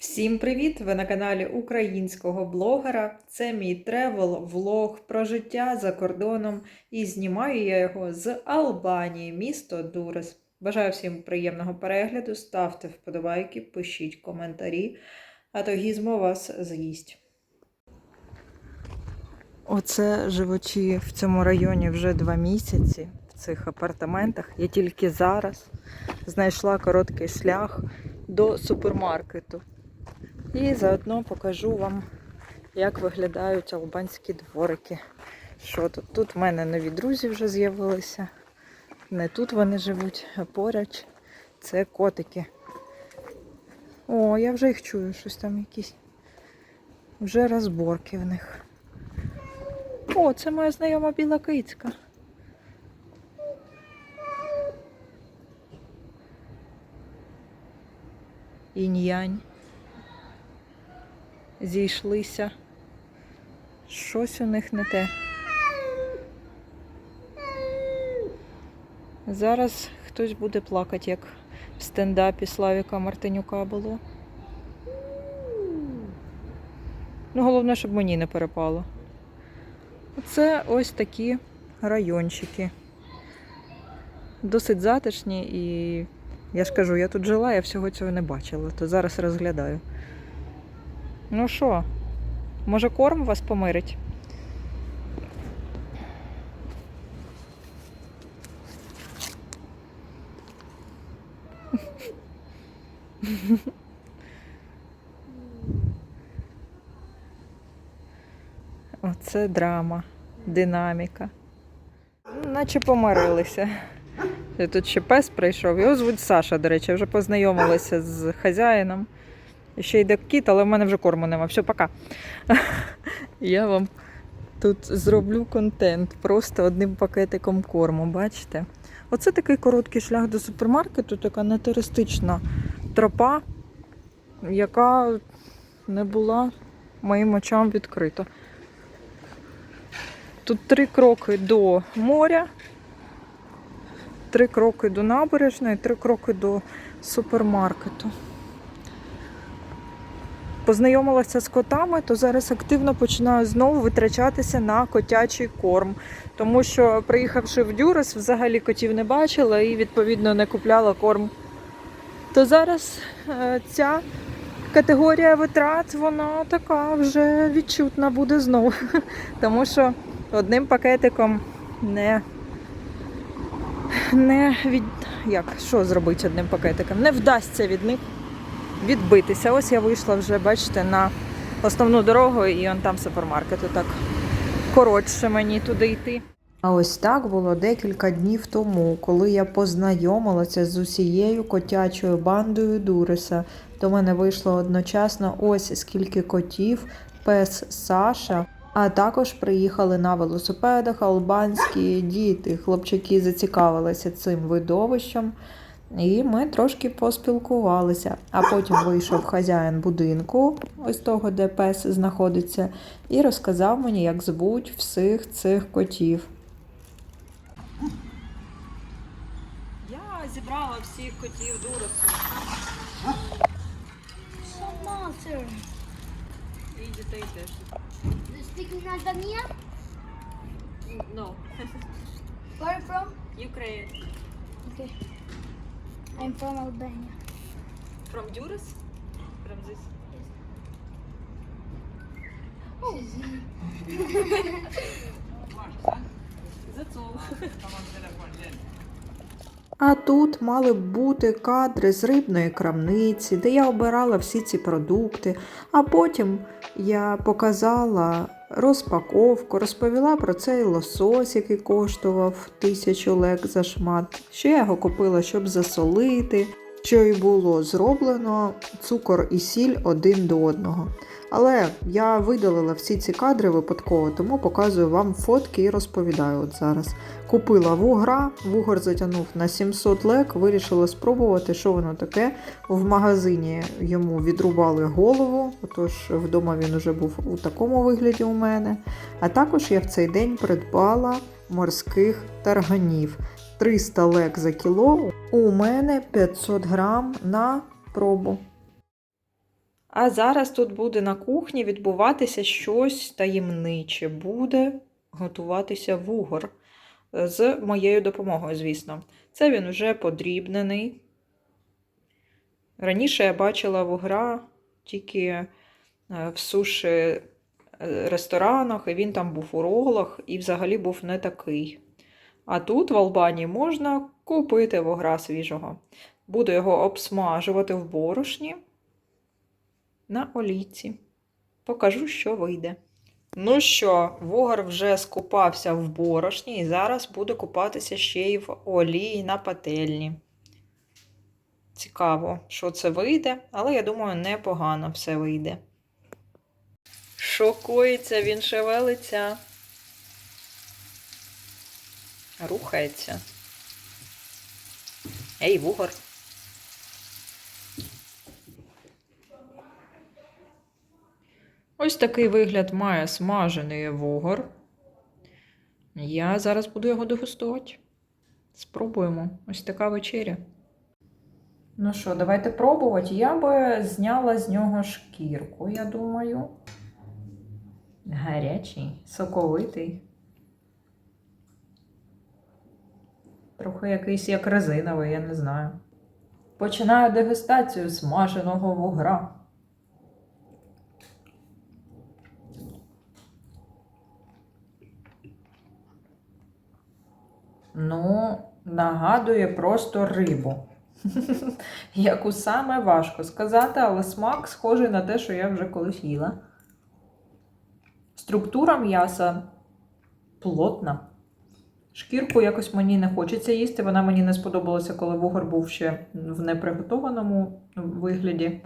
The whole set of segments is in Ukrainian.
Всім привіт! Ви на каналі українського блогера. Це мій тревел влог про життя за кордоном, і знімаю я його з Албанії, місто Дурес. Бажаю всім приємного перегляду, ставте вподобайки, пишіть коментарі, а то гізмо вас з'їсть. Оце живучи в цьому районі вже два місяці в цих апартаментах. Я тільки зараз знайшла короткий шлях до супермаркету. І заодно покажу вам, як виглядають албанські дворики. Що тут? Тут в мене нові друзі вже з'явилися. Не тут вони живуть, а поряд. Це котики. О, я вже їх чую, щось там якісь. Вже розборки в них. О, це моя знайома біла кицька. Інь-янь. Зійшлися. Щось у них не те. Зараз хтось буде плакати, як в стендапі Славіка Мартинюка було. Ну, головне, щоб мені не перепало. Це ось такі райончики. Досить затишні і я ж кажу, я тут жила, я всього цього не бачила, то зараз розглядаю. Ну що, може корм вас помирить? Оце драма, динаміка. Наче помирилися. Тут ще пес прийшов. Його звуть Саша, до речі, вже познайомилася з хазяїном. Ще йде кіт, але в мене вже корму нема. Все, пока. Я вам тут зроблю контент просто одним пакетиком корму, бачите? Оце такий короткий шлях до супермаркету, така нетуристична тропа, яка не була моїм очам відкрита. Тут три кроки до моря, три кроки до набережної, три кроки до супермаркету. Познайомилася з котами, то зараз активно починаю знову витрачатися на котячий корм. Тому що, приїхавши в Дюрес, взагалі котів не бачила і, відповідно, не купляла корм. То зараз е, ця категорія витрат, вона така вже відчутна буде знову. Тому що одним пакетиком не, не від... як, що зробити одним пакетиком? Не вдасться від них відбитися. Ось я вийшла вже, бачите, на основну дорогу і он там супермаркет. Так коротше мені туди йти. А ось так було декілька днів тому, коли я познайомилася з усією котячою бандою Дуреса. До мене вийшло одночасно ось скільки котів, пес Саша. А також приїхали на велосипедах албанські діти. Хлопчики зацікавилися цим видовищем. І ми трошки поспілкувалися. А потім вийшов хазяїн будинку, ось того, де пес знаходиться, і розказав мені, як звуть всіх цих котів. Я зібрала всіх котів Дуросу Some monster. і дітей теж. Speaking Albania? No, Where from? Ukraine. Okay. I'm from Albania. From Duras? From this? Oh. That's all. А тут мали б бути кадри з рибної крамниці, де я обирала всі ці продукти. А потім я показала розпаковку, розповіла про цей лосось, який коштував тисячу лек за шмат. Що я його купила, щоб засолити, що й було зроблено цукор і сіль один до одного. Але я видалила всі ці кадри випадково, тому показую вам фотки і розповідаю от зараз. Купила вугра, вугор затягнув на 700 лек, вирішила спробувати, що воно таке. В магазині йому відрубали голову, отож вдома він уже був у такому вигляді у мене. А також я в цей день придбала морських тарганів. 300 лек за кіло, у мене 500 грам на пробу. А зараз тут буде на кухні відбуватися щось таємниче. Буде готуватися вугор з моєю допомогою, звісно. Це він вже подрібнений. Раніше я бачила вугра тільки е, в суші е, ресторанах, і він там був у ролах, і взагалі був не такий. А тут в Албанії можна купити вугра свіжого. Буду його обсмажувати в борошні на олійці. Покажу, що вийде. Ну що, вугор вже скупався в борошні і зараз буде купатися ще й в олії на пательні. Цікаво, що це вийде, але я думаю, непогано все вийде. Шокується, він шевелиться. Рухається. Ей, вугор. Ось такий вигляд має смажений вугор. Я зараз буду його дегустувати. Спробуємо. Ось така вечеря. Ну що, давайте пробувати. Я би зняла з нього шкірку, я думаю. Гарячий, соковитий. Трохи якийсь як резиновий, я не знаю. Починаю дегустацію смаженого вугра. Ну, нагадує просто рибу. Яку саме важко сказати, але смак схожий на те, що я вже колись їла. Структура м'яса плотна. Шкірку якось мені не хочеться їсти. Вона мені не сподобалася, коли вугор був ще в неприготованому вигляді.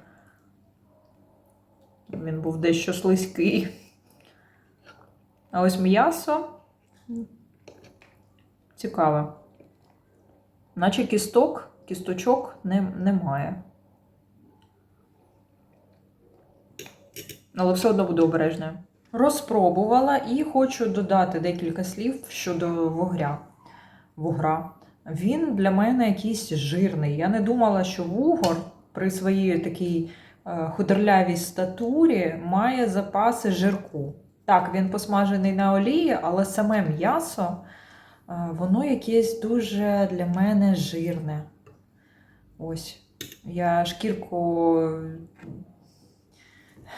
Він був дещо слизький. А ось м'ясо цікаве. Наче кісток, кісточок не, немає. Але все одно буду обережною. Розпробувала і хочу додати декілька слів щодо вугря. Вугра. Він для мене якийсь жирний. Я не думала, що вугор при своїй такій е, худорлявій статурі має запаси жирку. Так, він посмажений на олії, але саме м'ясо, воно якесь дуже для мене жирне. Ось. Я шкірку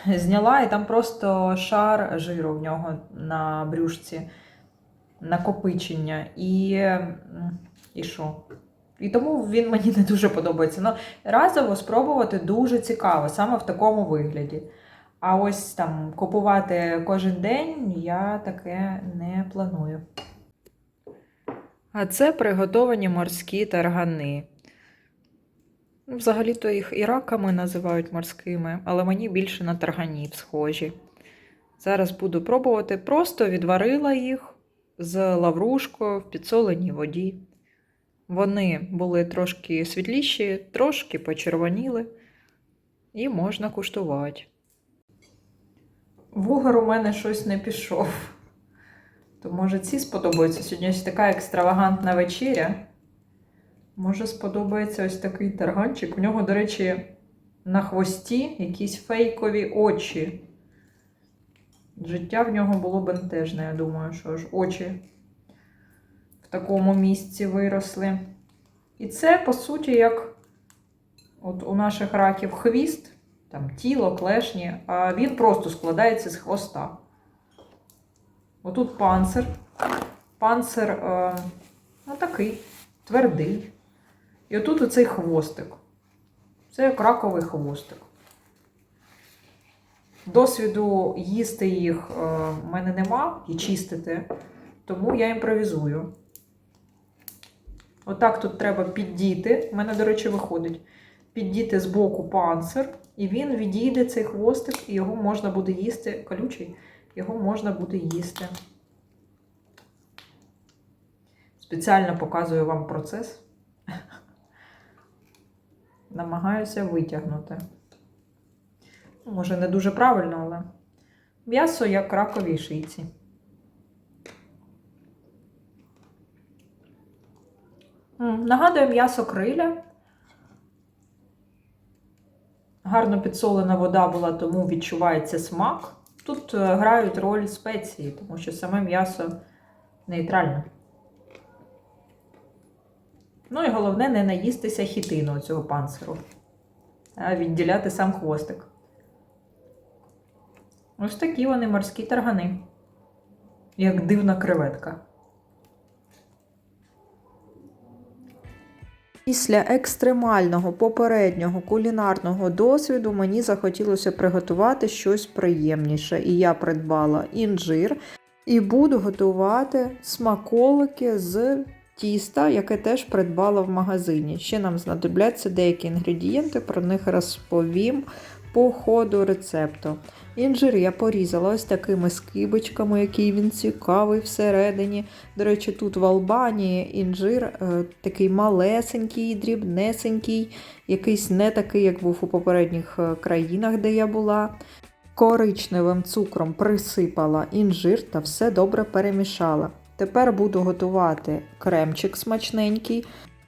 зняла, і там просто шар жиру в нього на брюшці, накопичення. І, і що? І тому він мені не дуже подобається. Ну, разово спробувати дуже цікаво, саме в такому вигляді. А ось там купувати кожен день я таке не планую. А це приготовані морські таргани. Ну, Взагалі-то їх і раками називають морськими, але мені більше на тарганів схожі. Зараз буду пробувати. Просто відварила їх з лаврушкою в підсоленій воді. Вони були трошки світліші, трошки почервоніли, і можна куштувати. Вугор у мене щось не пішов. То може ці сподобаються. Сьогодні ось така екстравагантна вечеря. Може, сподобається ось такий тарганчик. У нього, до речі, на хвості якісь фейкові очі. Життя в нього було бентежне, я думаю, що ж очі в такому місці виросли. І це, по суті, як от у наших раків хвіст, там тіло, клешні, а він просто складається з хвоста. Отут панцир. Панцир е, ну, такий, твердий. І отут оцей хвостик. Це як раковий хвостик. Досвіду їсти їх е, в мене нема і чистити, тому я імпровізую. Отак тут треба піддіти. У мене, до речі, виходить. Піддіти з боку панцир, і він відійде цей хвостик, і його можна буде їсти. Колючий, його можна буде їсти. Спеціально показую вам процес. Намагаюся витягнути. Ну, Може, не дуже правильно, але м'ясо як раковій шийці. Нагадує м'ясо криля. Гарно підсолена вода була, тому відчувається смак. Тут е, грають роль спеції, тому що саме м'ясо нейтральне. Ну і головне не наїстися хітину цього панциру, а відділяти сам хвостик. Ось такі вони морські таргани. Як дивна креветка. Після екстремального попереднього кулінарного досвіду мені захотілося приготувати щось приємніше, і я придбала інжир і буду готувати смаколики з тіста, яке теж придбала в магазині. Ще нам знадобляться деякі інгредієнти, про них розповім по ходу рецепту. Інжир я порізала ось такими скибочками, який він цікавий всередині. До речі, тут в Албанії інжир е, такий малесенький, дрібнесенький, якийсь не такий, як був у попередніх е, країнах, де я була. Коричневим цукром присипала інжир та все добре перемішала. Тепер буду готувати кремчик смачненький.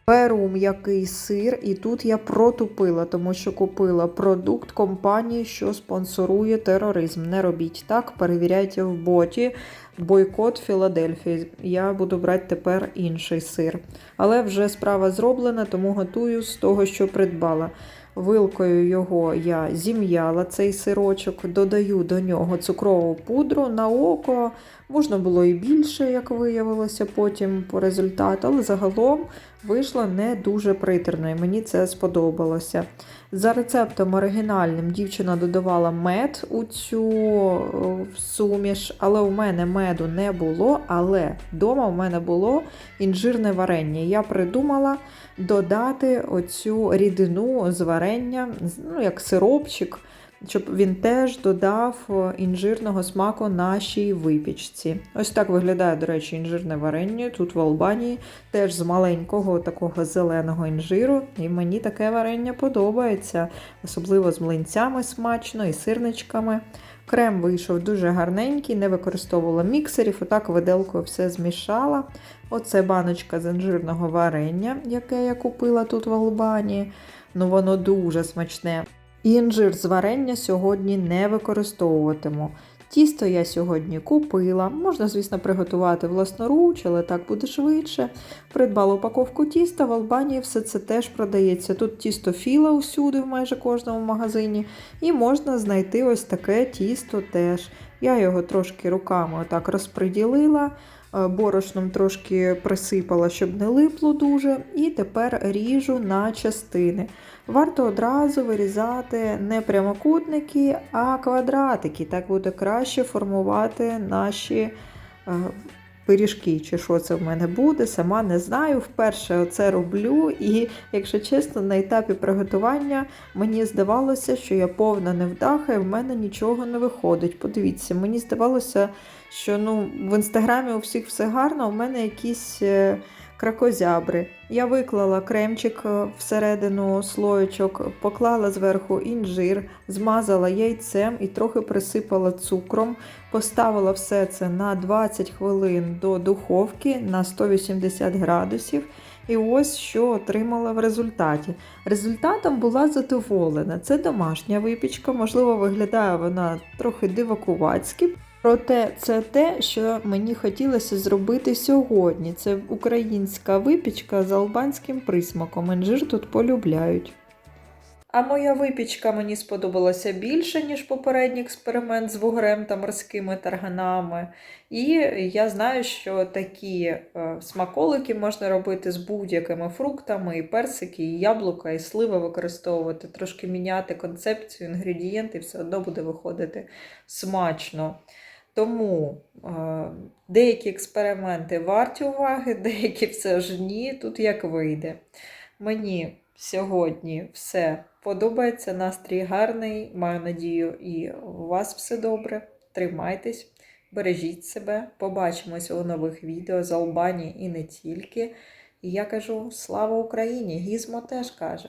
Беру м'який сир, і тут я протупила, тому що купила продукт компанії, що спонсорує тероризм. Не робіть так, перевіряйте в боті. Бойкот Філадельфії. Я буду брати тепер інший сир. Але вже справа зроблена, тому готую з того, що придбала. Вилкою його я зім'яла цей сирочок, додаю до нього цукрову пудру на око. Можна було і більше, як виявилося потім по результату, але загалом вийшло не дуже притерно, і мені це сподобалося. За рецептом оригінальним дівчина додавала мед у цю е, суміш, але у мене меду не було. Але вдома у мене було інжирне варення. Я придумала додати оцю рідину з варення, ну як сиропчик, щоб він теж додав інжирного смаку нашій випічці. Ось так виглядає, до речі, інжирне варення тут в Албанії, теж з маленького такого зеленого інжиру. І мені таке варення подобається, особливо з млинцями смачно і сирничками. Крем вийшов дуже гарненький, не використовувала міксерів, отак виделкою все змішала. Оце баночка з інжирного варення, яке я купила тут в Албанії. Ну воно дуже смачне. Інжир з варення сьогодні не використовуватиму. Тісто я сьогодні купила. Можна, звісно, приготувати власноруч, але так буде швидше. Придбала упаковку тіста. В Албанії все це теж продається. Тут тісто філа усюди, в майже кожному магазині. І можна знайти ось таке тісто теж. Я його трошки руками отак розподілила, е, борошном трошки присипала, щоб не липло дуже. І тепер ріжу на частини. Варто одразу вирізати не прямокутники, а квадратики. Так буде краще формувати наші е, пиріжки, чи що це в мене буде. Сама не знаю. Вперше це роблю, і, якщо чесно, на етапі приготування мені здавалося, що я повна невдаха, і в мене нічого не виходить. Подивіться, мені здавалося, що ну, в інстаграмі у всіх все гарно, у мене якісь. е, кракозябри. Я виклала кремчик е, всередину слоєчок, поклала зверху інжир, змазала яйцем і трохи присипала цукром. Поставила все це на 20 хвилин до духовки на 180 градусів. І ось що отримала в результаті. Результатом була задоволена. Це домашня випічка, можливо, виглядає вона трохи дивакувацьки. Проте це те, що мені хотілося зробити сьогодні. Це українська випічка з албанським присмаком. Інжир тут полюбляють. А моя випічка мені сподобалася більше, ніж попередній експеримент з вугрем та морськими тарганами. І я знаю, що такі е, смаколики можна робити з будь-якими фруктами, і персики, і яблука, і сливи використовувати, трошки міняти концепцію, інгредієнти, все одно буде виходити смачно. Тому е, деякі експерименти варті уваги, деякі все ж ні. Тут як вийде. Мені сьогодні все подобається, настрій гарний. Маю надію, і у вас все добре. Тримайтесь, бережіть себе. Побачимось у нових відео з Албанії і не тільки. І я кажу: слава Україні! Гізмо теж каже.